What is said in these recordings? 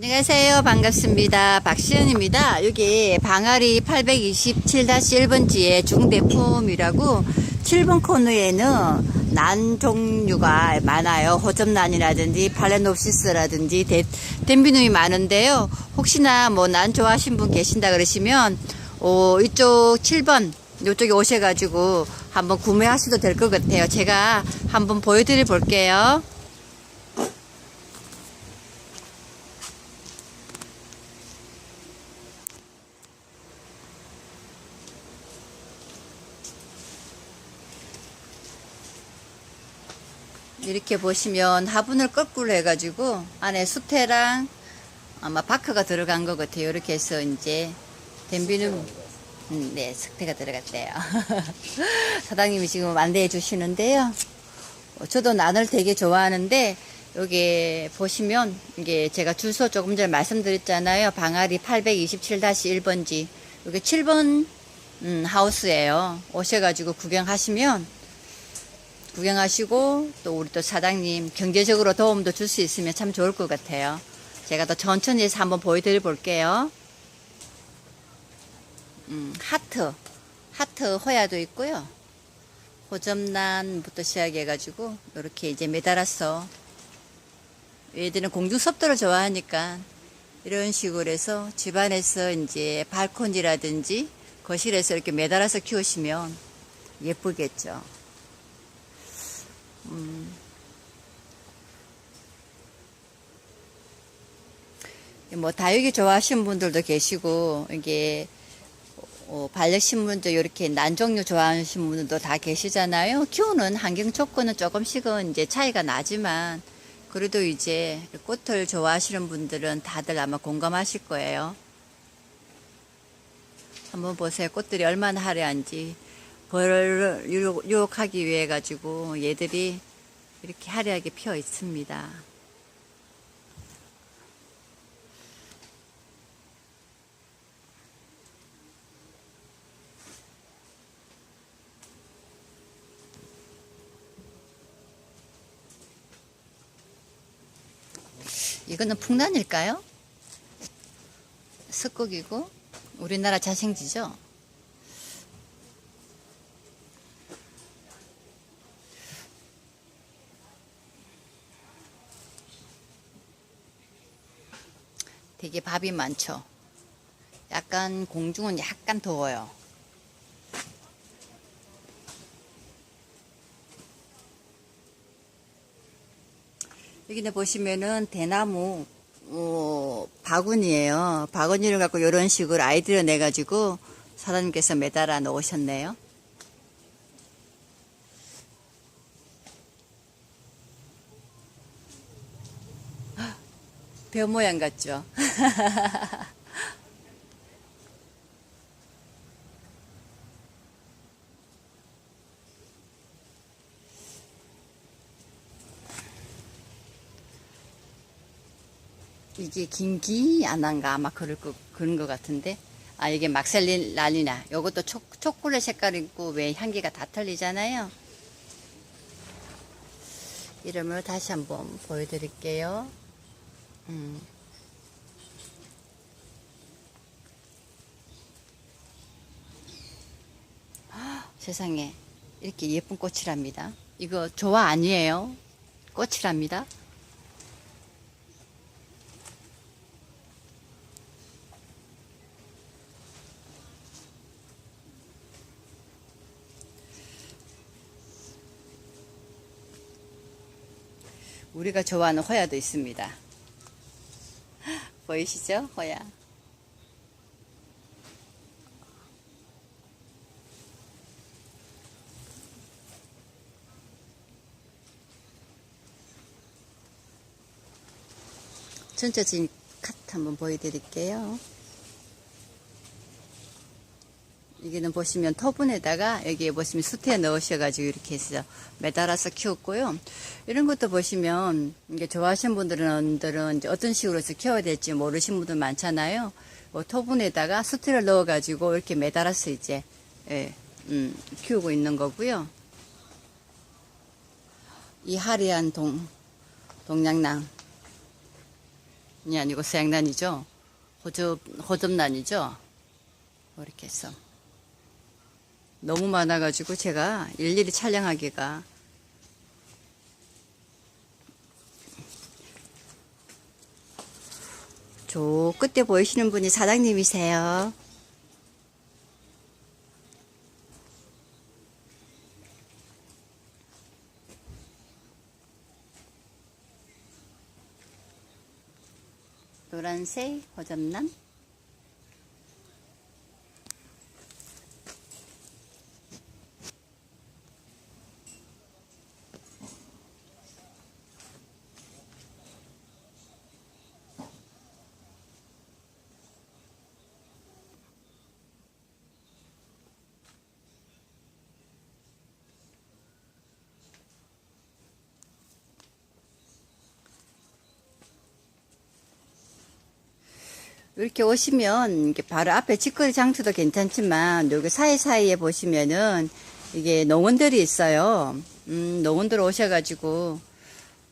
안녕하세요. 반갑습니다. 박시연입니다. 여기 방아리 827-1번지의 중대품이라고 7번 코너에는 난 종류가 많아요. 호접난이라든지 팔레노시스라든지 데, 덴비눔이 많은데요. 혹시나 뭐 난 좋아하신 분 계신다 그러시면 어, 이쪽 7번 이쪽에 오셔가지고 한번 구매하셔도 될 것 같아요. 제가 한번 보여드려 볼게요. 이렇게 보시면 화분을 거꾸로 해가지고 안에 수태랑 아마 바크가 들어간 것 같아요. 이렇게 해서 이제 덴비눔 음, 네, 석태가 들어갔대요. 사장님이 지금 안내해 주시는데요. 어, 저도 난을 되게 좋아하는데 여기 보시면 이게 제가 주소 조금 전에 말씀드렸잖아요. 방아리 827-1번지 여기 7번 음, 하우스예요. 오셔가지고 구경하시면 구경하시고 또 우리 또 사장님 경제적으로 도움도 줄 수 있으면 참 좋을 것 같아요. 제가 더 천천히 해서 한번 보여드려 볼게요. 음, 하트, 하트 호야도 있고요. 호접란부터 시작해가지고 이렇게 이제 매달아서 얘들은 공중섭도를 좋아하니까 이런 식으로 해서 집안에서 이제 발코니라든지 거실에서 이렇게 매달아서 키우시면 예쁘겠죠. 뭐 다육이 좋아하시는 분들도 계시고 이게 어, 반려식물도 이렇게 난종류 좋아하시는 분들도 다 계시잖아요. 키우는 환경 조건은 조금씩은 이제 차이가 나지만 그래도 이제 꽃을 좋아하시는 분들은 다들 아마 공감하실 거예요. 한번 보세요. 꽃들이 얼마나 화려한지 벌을 유혹- 유혹 하기 위해 가지고 얘들이 이렇게 화려하게 피어 있습니다. 이거는 풍란일까요? 습곡이고 우리나라 자생지죠? 되게 밥이 많죠. 약간 공중은 약간 더워요. 여기는 보시면은 대나무 어, 바구니예요. 바구니를 갖고 이런 식으로 아이디어 내가지고 사장님께서 매달아 놓으셨네요. 별 모양 같죠? 이게 긴기 안한가 아마 그럴 거 그런 것 같은데? 아 이게 막셀린 랄리나. 요것도 초, 초콜릿 색깔 있고 왜 향기가 다 틀리잖아요. 이름을 다시 한번 보여드릴게요 음. 헉, 세상에 이렇게 예쁜 꽃이랍니다 이거 좋아 아니에요 꽃이랍니다 우리가 좋아하는 호야도 있습니다. 보이시죠? 호야. 전체적인 컷 한번 보여드릴게요. 여기는 보시면 터분에다가 여기에 보시면 수태 넣으셔가지고 이렇게 해서 매달아서 키웠고요. 이런 것도 보시면 이게 좋아하시는 분들은 어떤 식으로 해서 키워야 될지 모르시는 분들 많잖아요. 뭐 토분에다가 수태를 넣어가지고 이렇게 매달아서 이제 예, 음, 키우고 있는 거고요. 이 화려한 동 동양낭 이 아니고 서양난이죠. 호접, 호접난이죠. 이렇게 해서. 너무 많아가지고 제가 일일이 촬영하기가 저 끝에 보이시는 분이 사장님이세요. 노란색 호접난 이렇게 오시면 이게 바로 앞에 직거리 장터도 괜찮지만 여기 사이사이에 보시면은 이게 농원들이 있어요. 음, 농원들 오셔가지고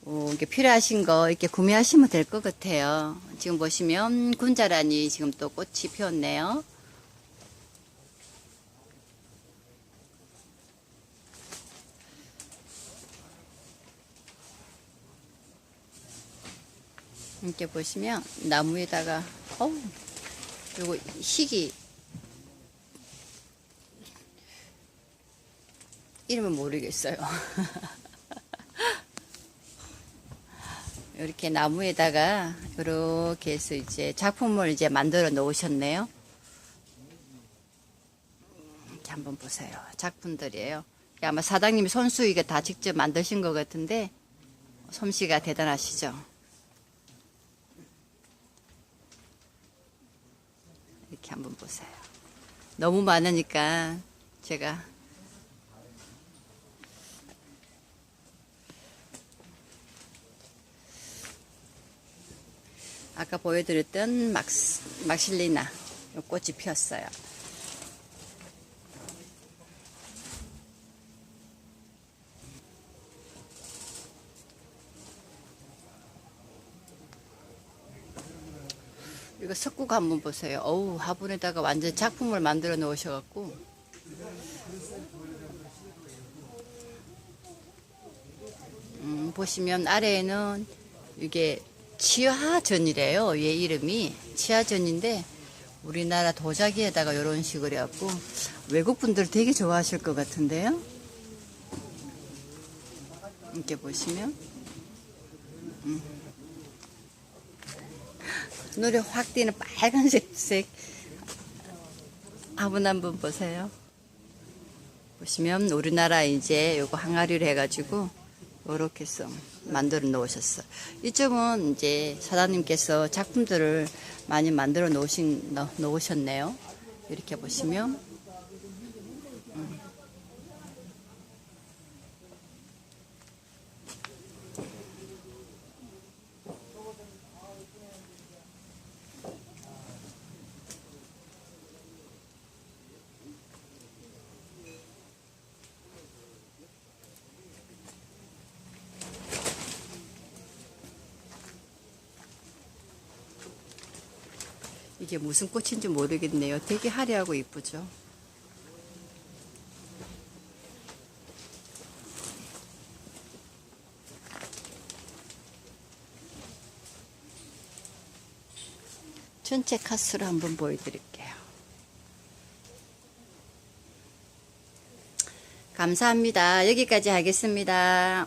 어, 이게 필요하신 거 이렇게 구매하시면 될 것 같아요. 지금 보시면 군자란이 지금 또 꽃이 피었네요. 이렇게 보시면 나무에다가 어우 요거 희기 이름은 모르겠어요. 이렇게 나무에다가 이렇게 해서 이제 작품을 이제 만들어 놓으셨네요. 이렇게 한번 보세요. 작품들이에요. 아마 사장님이 손수 이게 다 직접 만드신 것 같은데 솜씨가 대단하시죠. 이렇게 한번 보세요. 너무 많으니까 제가 아까 보여드렸던 막스, 막실리나 요 꽃이 피었어요. 이거 석국 한번 보세요. 어우 화분에다가 완전 작품을 만들어 놓으셔갖고 음, 보시면 아래에는 이게 치아전이래요. 얘 이름이 치아전인데 우리나라 도자기에다가 이런 식으로 해갖고 외국 분들 되게 좋아하실 것 같은데요. 이렇게 보시면 음. 눈에 확 띄는 빨간색 색 화분 한번 보세요. 보시면 우리나라 이제 요거 항아리를 해가지고 요렇게 해서 만들어 놓으셨어. 이쪽은 이제 사장님께서 작품들을 많이 만들어 놓으신, 놓- 놓으셨네요. 이렇게 보시면. 이게 무슨 꽃인지 모르겠네요. 되게 화려하고 이쁘죠. 전체 카스로 한번 보여드릴게요. 감사합니다. 여기까지 하겠습니다.